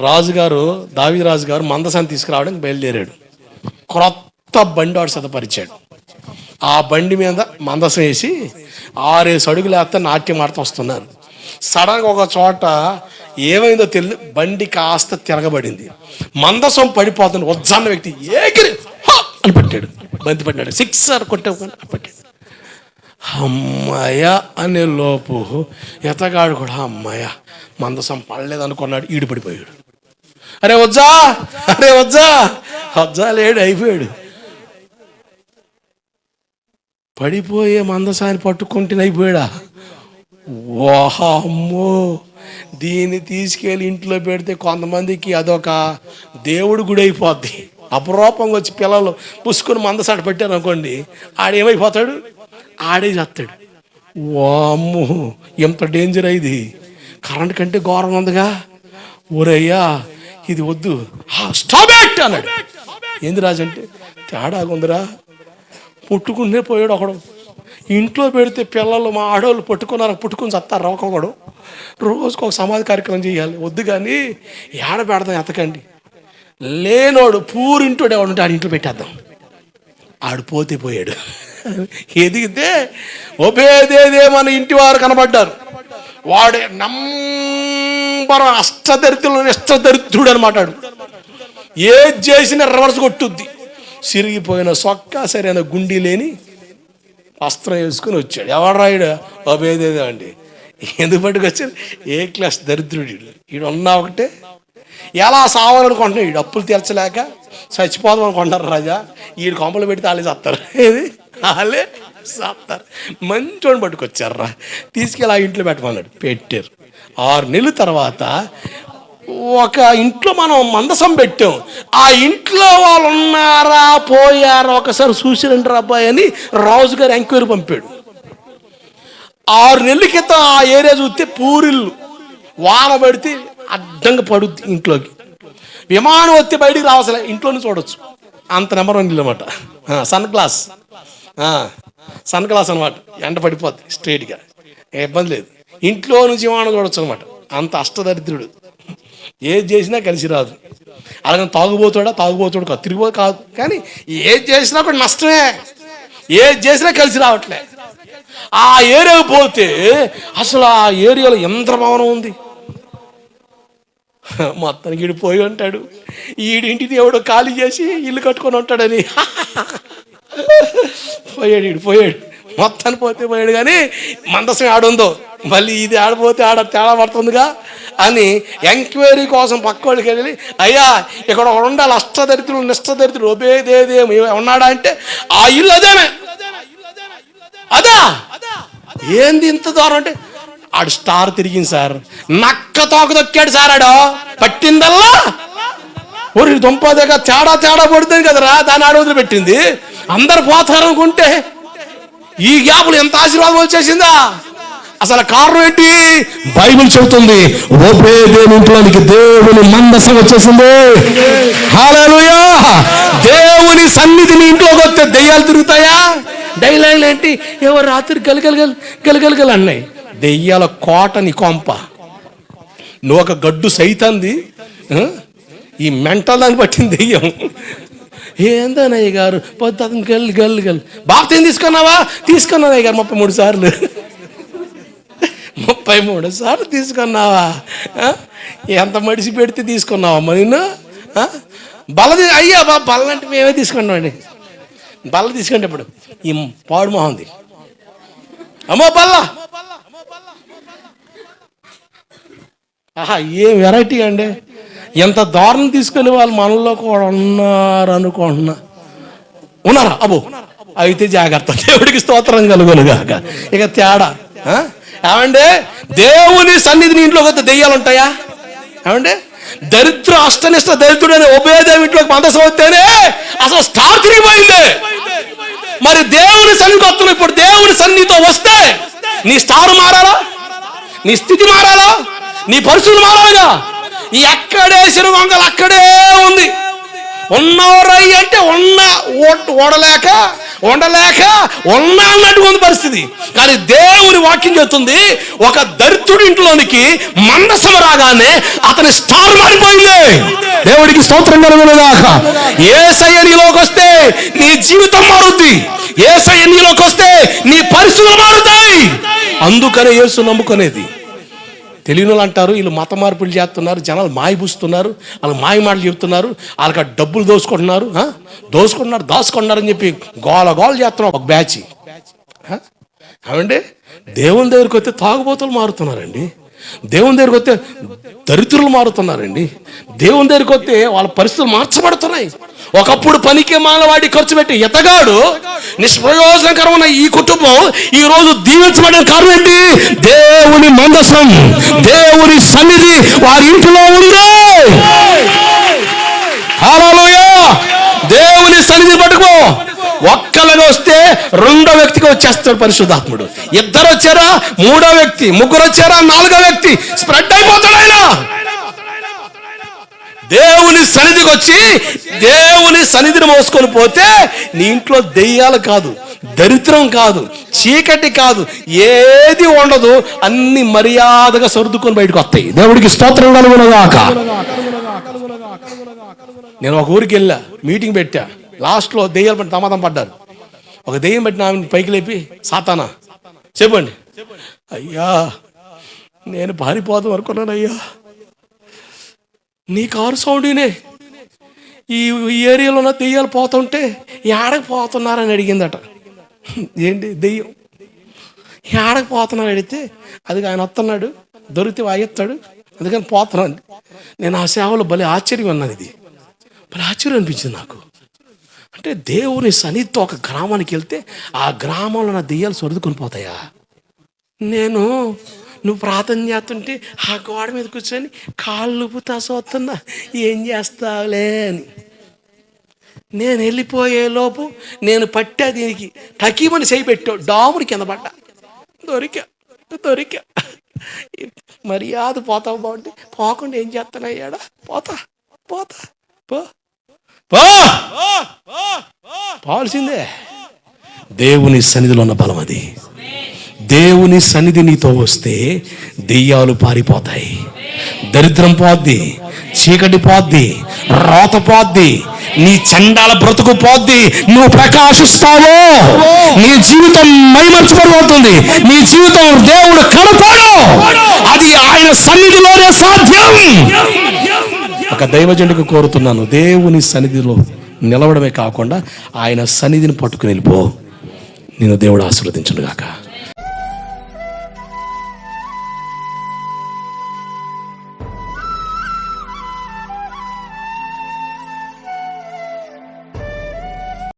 రాజుగారు దావి రాజు గారు మందసాన్ని తీసుకురావడానికి బయలుదేరాడు. క్రొత్త బండి వాడు సిద్ధపరిచాడు. ఆ బండి మీద మందసం వేసి ఆరేసి అడుగులు వేస్తే నాట్యం ఆడుతూ వస్తున్నారు. సడన్గా ఒక చోట ఏమైందో తెలియదు బండి కాస్త తిరగబడింది. మందసం పడిపోతుంది. వజ్జాన్న వ్యక్తి ఏకిరి అని పట్టాడు. బంతి పట్టినాడు. సిక్స్ సార్ కొట్టే పట్టాడు. అమ్మాయ అనే లోపు ఎతగాడు కూడా అమ్మాయ మందసం పడలేదనుకున్నాడు ఈడు పడిపోయాడు అరే వజ్జా అరే వజ్జా వజ్జా లేడు అయిపోయాడు. పడిపోయే మందసాన్ని పట్టుకుంటే అయిపోయాడా? వాహమ్మో దీన్ని తీసుకెళ్ళి ఇంట్లో పెడితే కొంతమందికి అదొక దేవుడు గుడి అయిపోద్ది అపరూపంగా వచ్చి పిల్లలు పుసుకుని మందసాట పెట్టారు అనుకోండి ఆడేమైపోతాడు? ఆడే చేస్తాడు. వామ్మో ఎంత డేంజర్ అయింది కరెంట్ కంటే ఘోరంగా ఉందిగా. ఊరయ్యా ఇది వద్దు. స్టాప్ ఇట్ అన్నాడు. ఏంది రాజు అంటే తేడాగా ఉందిరా. పుట్టుకునే పోయాడు ఒకడు. ఇంట్లో పెడితే పిల్లలు మా ఆడవాళ్ళు పట్టుకున్నారు పుట్టుకుని చత్తారు ఒకడు. రోజుకు ఒక సమాధి కార్యక్రమం చేయాలి. వద్దు కానీ ఏడ పెడదాం ఎతకండి. లేనోడు పూరింటోడు ఎవడు ఆడి ఇంట్లో పెట్టేద్దాం. ఆడు పోతే పోయాడు. ఎదిగితే ఒబేదేదే మన ఇంటి వారు కనబడ్డారు. వాడే నంబర్ అష్టదరిద్రులు అష్టదరిద్రుడు అనమాట వాడు. ఏది చేసినా రివర్స్ కొట్టుద్ది. సిరిగిపోయిన సొక్క సరైన గుండి లేని వస్త్రం వేసుకుని వచ్చాడు. ఎవడు రాయుడు అభేదేదో అండి. ఎందుకు పట్టుకొచ్చాడు ఏ క్లాస్ దరిద్రుడు ఈడు. ఈడు ఉన్నా ఒకటే. ఎలా సావాలనుకుంటున్నాడు ఈడు అప్పులు తీర్చలేక చచ్చిపోదాం అనుకుంటారు రాజా. వీడు కొంపలు పెడితే వాళ్ళే చేస్తారు. ఏది? వాళ్ళే చేస్తారు. మంచోని పట్టుకొచ్చారు రా. తీసుకెళ్ళి ఆ ఇంట్లో పెట్టమన్నాడు. పెట్టారు. ఆరు నెలల తర్వాత ఒక ఇంట్లో మనం మందసం పెట్టాం. ఆ ఇంట్లో వాళ్ళు ఉన్నారా పోయారా ఒకసారి చూసిరండి అబ్బాయి అని రాజు గారు ఎంక్వైరీ పంపాడు. ఆరు నెలల క్రితం ఆ ఏరియా చూస్తే పూరిల్లు. వాన పడితే అడ్డంగా పడుద్ది ఇంట్లోకి. విమానం వస్తే బయటికి రావసలే ఇంట్లోనే చూడొచ్చు. అంత నెంబర్ వన్ అనమాట సన్ గ్లాస్. సన్ గ్లాస్ అనమాట ఎండ పడిపోద్ది స్ట్రైట్గా. ఇబ్బంది లేదు. ఇంట్లో నుంచి విమానం చూడొచ్చు అనమాట అంత అష్టదరిద్రుడు. ఏది చేసినా కలిసి రాదు. అలాగే తాగుబోతాడా తాగుబోతాడు కాదు తిరిగిపో కాదు. కానీ ఏది చేసినా కూడా నష్టమే. ఏది చేసినా కలిసి రావట్లే. ఆ ఏరియాకు పోతే అసలు ఆ ఏరియాలో యంత్ర భవనం ఉంది? మొత్తానికి ఈడు పోయి ఉంటాడు. ఈడింటిని ఎవడో ఖాళీ చేసి ఇల్లు కట్టుకొని ఉంటాడని. పోయాడు ఈడు పోయాడు. మొత్తాన్ని పోతే పోయాడు కానీ మందసం ఆడుందో? మళ్ళీ ఇది ఆడపోతే ఆడ తేడా పడుతుందిగా అని ఎంక్వైరీ కోసం పక్కోళ్ళకి వెళ్ళి అయ్యా ఇక్కడ ఒకడు ఉండాలి అష్టదరిద్రులు నిష్టదరిద్రులు ఒబేదేదేమి ఉన్నాడా అంటే ఆ ఇల్లు అదేమే అదా? ఏంది ఇంత దూరం అంటే ఆడు స్టార్ తిరిగింది సార్. నక్క తోక దొక్కాడు సార్ ఆడు. పట్టిందల్లా? ఒరి దగ్గర తేడా తేడా పడుతుంది కదరా దాన్ని ఆడ పెట్టింది అందరు పోతారనుకుంటే ఈ గ్యాపులు ఎంత ఆశీర్వాదం వచ్చేసిందా? అసలు కారణం ఏంటి? బైబిల్ చెబుతుంది ఓపే దేవుని ఇంట్లోనికి దేవుని మందసం వచ్చేసింది. హల్లెలూయా! దేవుని సన్నిధిని ఇంట్లోకి వస్తే దెయ్యాలు తిరుగుతాయా? దయ్యాలు ఏంటి? ఎవరు రాత్రి గలగలగలు గలగలగలు అన్నాయి. దెయ్యాల కోటని కొంప. నువ్వు ఒక గడ్డు సైతంది ఈ మెంటల్ దాన్ని పట్టింది దెయ్యం. ఏందన్నయ్య గారు? పొద్దు గల్ గల్ గల్ బాప్తీం తీసుకున్నావా? తీసుకున్నానయ్య గారు ముప్పై మూడు సార్లు. ముప్పై మూడు సార్లు తీసుకున్నావా? ఎంత మడిసి పెడితే తీసుకున్నావా మరి నిన్ను? బలది అయ్యా బా బల్ల అంటే మేమే తీసుకున్నామండి. బల్ల తీసుకుంటే ఇప్పుడు ఈ పాడు మొహంది అమ్మో బల్ల! ఆహా ఏం వెరైటీ అండి? ఎంత దారుణం తీసుకునే వాళ్ళు మనలో కూడా ఉన్నారు అనుకుంటున్నా. ఉన్నారా? అబ్బో అయితే జాగ్రత్త. దేవుడికి స్తోత్రం కలుగునుగాక ఇక తేడా ఆ? ఏమండి? దేవుని సన్నిధిని ఇంట్లో కొత్త దెయ్యాలు ఉంటాయా? ఏమండి? దరిద్ర అష్టనిష్ట దరిద్రుడైన ఉభయదేవి ఇంట్లోకి మందసం వస్తేనే అసలు స్టార్ తిరిగిపోయింది. మరి దేవుని సన్నిధికి వస్తున్నావు ఇప్పుడు. దేవుని సన్నిధితో వస్తే నీ స్టార్ మారాలా? నీ స్థితి మారాలా? నీ పరిస్థితులు మారాలిగా? ఎక్కడే వంగలు అక్కడే ఉంది. ఉన్నవరై అంటే ఉన్న ఓడలేక ఉండలేక ఉన్నా అన్నట్టు ఉంది పరిస్థితి. కానీ దేవుని వాక్యం చెప్తుంది ఒక దరిద్రుడి ఇంట్లోనికి మందసం రాగానే అతని స్టార్ మారిపోయింది. దేవుడికి స్తోత్రం కలుగునుగాక. ఏసయ్య నీలోకి వస్తే నీ జీవితం మారుద్ది. ఏసయ్య నీలోకి వస్తే నీ పరిస్థితులు మారుతాయి. అందుకనే యేసు నమ్ముకునేది. తెలియని వాళ్ళు అంటారు వీళ్ళు మత మార్పులు చేస్తున్నారు జనాలు మాయపూస్తున్నారు వాళ్ళు మాయ మాటలు చెప్తున్నారు వాళ్ళకి డబ్బులు దోసుకుంటున్నారు దోసుకుంటున్నారు దాచుకుంటున్నారు అని చెప్పి గోల గోల చేస్తున్నారు ఒక బ్యాచ్. ఏమండి దేవుని దగ్గరికి వస్తే తాగుబోతులు మారుతున్నారండి. దేవుని దగ్గరికి వస్తే దరిద్రులు మారుతున్నారండి. దేవుని దగ్గరికి వస్తే వాళ్ళ పరిస్థితులు మార్చబడుతున్నాయి. ఒకప్పుడు పనికి మానవాడి ఖర్చు పెట్టి ఎతగాడు. నిష్ప్రయోజనకరమైన ఈ కుటుంబం ఈ రోజు దీవించబడిన కారణం ఏంటి? దేవుని మందసం దేవుని సన్నిధి వారి ఇంట్లో ఉంది హల్లెలూయా దేవుని సన్నిధి పట్టుకో ఒక్కలాగా వస్తే రెండో వ్యక్తికి వచ్చేస్తాడు పరిశుద్ధాత్ముడు. ఇద్దరు వచ్చారా? మూడో వ్యక్తి. ముగ్గురు వచ్చారా? నాలుగో వ్యక్తి. స్ప్రెడ్ అయిపోతాడు ఆయన. దేవుని సన్నిధికి వచ్చి దేవుని సన్నిధిని మోసుకొని పోతే నీ ఇంట్లో దెయ్యాలు కాదు దరిద్రం కాదు చీకటి కాదు ఏది ఉండదు అన్ని మర్యాదగా సర్దుకొని బయటకు వస్తాయి. దేవుడికి స్తోత్రం కలుగునగాక. నేను ఒక ఊరికి వెళ్ళా మీటింగ్ పెట్టా. లాస్ట్లో దెయ్యాలు పడి తమాదం పడ్డారు. ఒక దెయ్యం పెట్టిన ఆమెను పైకి లేపి సాతానా చెప్పండి. అయ్యా నేను పారిపోదాం అనుకున్నాను అయ్యా. నీ కారు సౌండ్నే. ఈ ఈ ఏరియాలో ఉన్న దెయ్యాలు పోతుంటే ఏడకి పోతున్నారని అడిగిందట. ఏంటి దెయ్యం? ఏడకి పోతున్నారు అడిగితే అది ఆయన వస్తున్నాడు దొరికితే వాయిస్తాడు అందుకని పోతున్నాను. నేను ఆ సేవలో భలే ఆశ్చర్యం అన్నది ఇది. భలే ఆశ్చర్యం అనిపించింది నాకు. అంటే దేవుని సన్నిధితో ఒక గ్రామానికి వెళ్తే ఆ గ్రామంలో నా దెయ్యాలు సొరుదుకొని పోతాయా? నేను నువ్వు ప్రార్థన చేస్తుంటే ఆ గోడ మీద కూర్చొని కాళ్ళు ఊపుతా సోతున్నా ఏం చేస్తావులే అని. నేను వెళ్ళిపోయే లోపు నేను పట్టా దీనికి తకీమని చేయి పెట్టావు డాముని కింద పడ్డా దొరికా దొరికా. మర్యాద పోతావు బాగుంటే పోకుండా ఏం చేస్తానయ్యాడా? పోతా పోతా పో. పో! పోవాల్సిందే దేవుని సన్నిధిలో ఉన్న బలం అది. దేవుని సన్నిధి నీతో వస్తే దెయ్యాలు పారిపోతాయి. దరిద్రం పోద్ది చీకటి పోద్ది రోత పోద్ది నీ చండాల బ్రతుకు పోద్ది. నువ్వు ప్రకాశిస్తావు నీ జీవితం మైమర్చబడిపోతుంది నీ జీవితం దేవుడు కనపాడు అది ఆయన సన్నిధిలోనే సాధ్యం. ఒక దైవజనుడికి కోరుతున్నాను దేవుని సన్నిధిలో నిలవడమే కాకుండా ఆయన సన్నిధిని పట్టుకుని వెళ్ళిపో. నేను దేవుడు ఆశీర్వదించను గాక